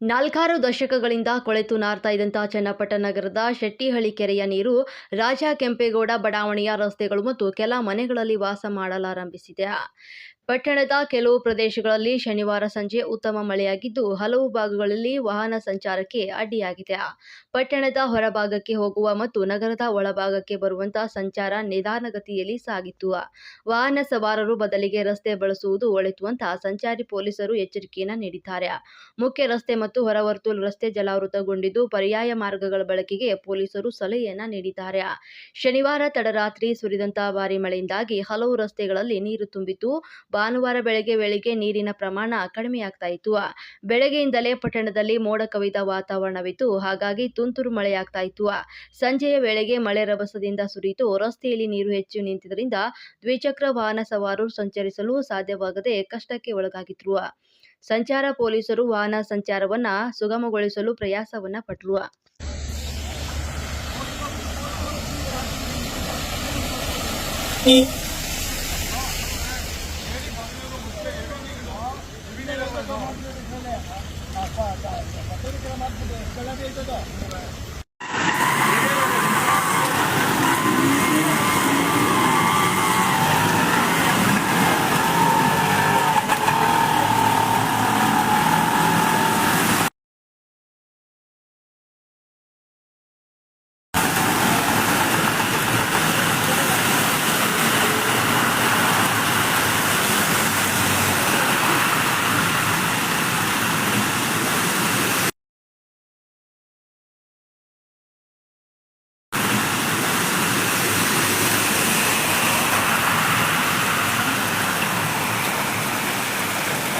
ನಾಲ್ಕಾರು ದಶಕಗಳಿಂದ ಕೊಳೆತು ನಾರ್ತಾ ಇದ್ದಂತಹ ಚನ್ನಪಟ್ಟಣ ನಗರದ ಶೆಟ್ಟಿಹಳ್ಳಿ ಕೆರೆಯ ನೀರು ರಾಜ ಕೆಂಪೇಗೌಡ ಬಡಾವಣೆಯ ರಸ್ತೆಗಳು ಮತ್ತು ಕೆಲ ಮನೆಗಳಲ್ಲಿ ವಾಸ ಮಾಡಲಾರಂಭಿಸಿದೆ. ಪಟ್ಟಣದ ಕೆಲವು ಪ್ರದೇಶಗಳಲ್ಲಿ ಶನಿವಾರ ಸಂಜೆ ಉತ್ತಮ ಮಳೆಯಾಗಿದ್ದು, ಹಲವು ಭಾಗಗಳಲ್ಲಿ ವಾಹನ ಸಂಚಾರಕ್ಕೆ ಅಡ್ಡಿಯಾಗಿದೆ. ಪಟ್ಟಣದ ಹೊರಭಾಗಕ್ಕೆ ಹೋಗುವ ಮತ್ತು ನಗರದ ಒಳಭಾಗಕ್ಕೆ ಬರುವಂತಹ ಸಂಚಾರ ನಿಧಾನಗತಿಯಲ್ಲಿ ಸಾಗಿತ್ತು. ವಾಹನ ಸವಾರರು ಬದಲಿಗೆ ರಸ್ತೆ ಬಳಸುವುದು ಒಳಿತು ಸಂಚಾರಿ ಪೊಲೀಸರು ಎಚ್ಚರಿಕೆಯನ್ನು ನೀಡಿದ್ದಾರೆ. ಮುಖ್ಯ ರಸ್ತೆ ಮತ್ತು ಹೊರವರ್ತುಲ್ ರಸ್ತೆ ಜಲಾವೃತಗೊಂಡಿದ್ದು, ಪರ್ಯಾಯ ಮಾರ್ಗಗಳ ಬಳಕೆಗೆ ಪೊಲೀಸರು ಸಲಹೆಯನ್ನ ನೀಡಿದ್ದಾರೆ. ಶನಿವಾರ ತಡರಾತ್ರಿ ಸುರಿದಂತಹ ಭಾರಿ ಮಳೆಯಿಂದಾಗಿ ಹಲವು ರಸ್ತೆಗಳಲ್ಲಿ ನೀರು ತುಂಬಿತ್ತು. ಭಾನುವಾರ ಬೆಳಗ್ಗೆ ವೇಳೆಗೆ ನೀರಿನ ಪ್ರಮಾಣ ಕಡಿಮೆಯಾಗ್ತಾ ಇತ್ತು ಬೆಳಗ್ಗೆಯಿಂದಲೇ ಪಟ್ಟಣದಲ್ಲಿ ಮೋಡ ಕವಿದ ವಾತಾವರಣವಿತ್ತು. ಹಾಗಾಗಿ ತುಂತುರು ಮಳೆಯಾಗ್ತಾ ಇತ್ತು ಸಂಜೆಯ ವೇಳೆಗೆ ಮಳೆ ರಭಸದಿಂದ ಸುರಿಯಿತು ರಸ್ತೆಯಲ್ಲಿ ನೀರು ಹೆಚ್ಚು ನಿಂತಿದ್ದರಿಂದ ದ್ವಿಚಕ್ರ ವಾಹನ ಸವಾರರು ಸಂಚರಿಸಲು ಸಾಧ್ಯವಾಗದೆ ಕಷ್ಟಕ್ಕೆ ಒಳಗಾಗಿದ್ರು. ಸಂಚಾರ ಪೊಲೀಸರು ವಾಹನ ಸಂಚಾರವನ್ನ ಸುಗಮಗೊಳಿಸಲು ಪ್ರಯಾಸವನ್ನ ಪಟ್ಟರು ಬಂದಿರೋದಲ್ಲ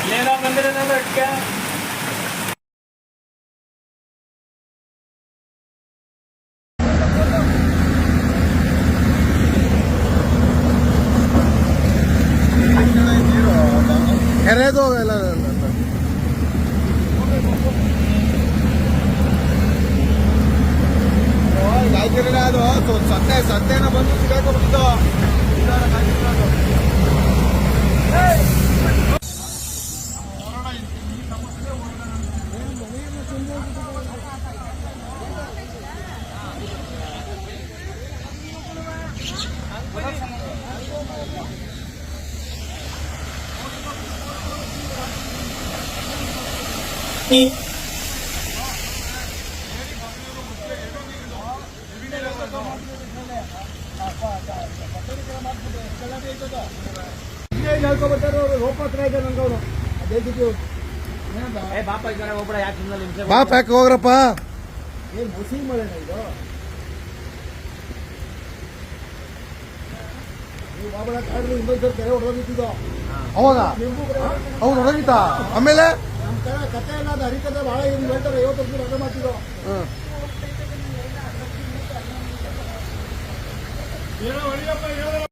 ಅಡ್ಕೆ ಕೆರೆದು ಎಲ್ಲ ಗಾಯಕಿರಣ ಅದು ಸೊ- ಸತ್ತೆ ಸತ್ತೆನ ಬಂದು ಸಿಗಾಕೊಂಡ್ಬಿಟ್ಟಿದ್ದು ಹೇಳ್ಕೊಬರ್ತಾರೆ ರೋಪ ಹತ್ರ ಇದೆ ನಂಗೆ ಅವನು ಅದೇ ಬಾಪ ಈ ಕಡೆ ಹೋಗ್ಬೇಡ ಯಾಕೆ ಸುಮ್ಮನೆ ಹಿಂಸೆ ಬಾ ಪ್ಯಾಕ್ ಹೋಗ್ರಪ್ಪ ಏನ್ ಮುಸಿ ಮಳೆನ ಇದು ನೀವು ಬಾಬಳ ಕಾಡ್ಲಿ ಇನ್ನೊಂದ್ಸರಿ ಕೆರೆ ಹೊಡೆದಿದ್ದು ಅವಾಗ ಅವ್ನು ಹೊಡೆದಿದ್ದ ಆಮೇಲೆ ಕತೆ ಎಲ್ಲ ಅದು ಹರಿಕತೆ ಭಾಳ ಏನು ಹೇಳ್ತಾರೆ ಐವತ್ತು ಹೇಳೋ ಹೊಡಿಯಪ್ಪ ಹೇಳೋ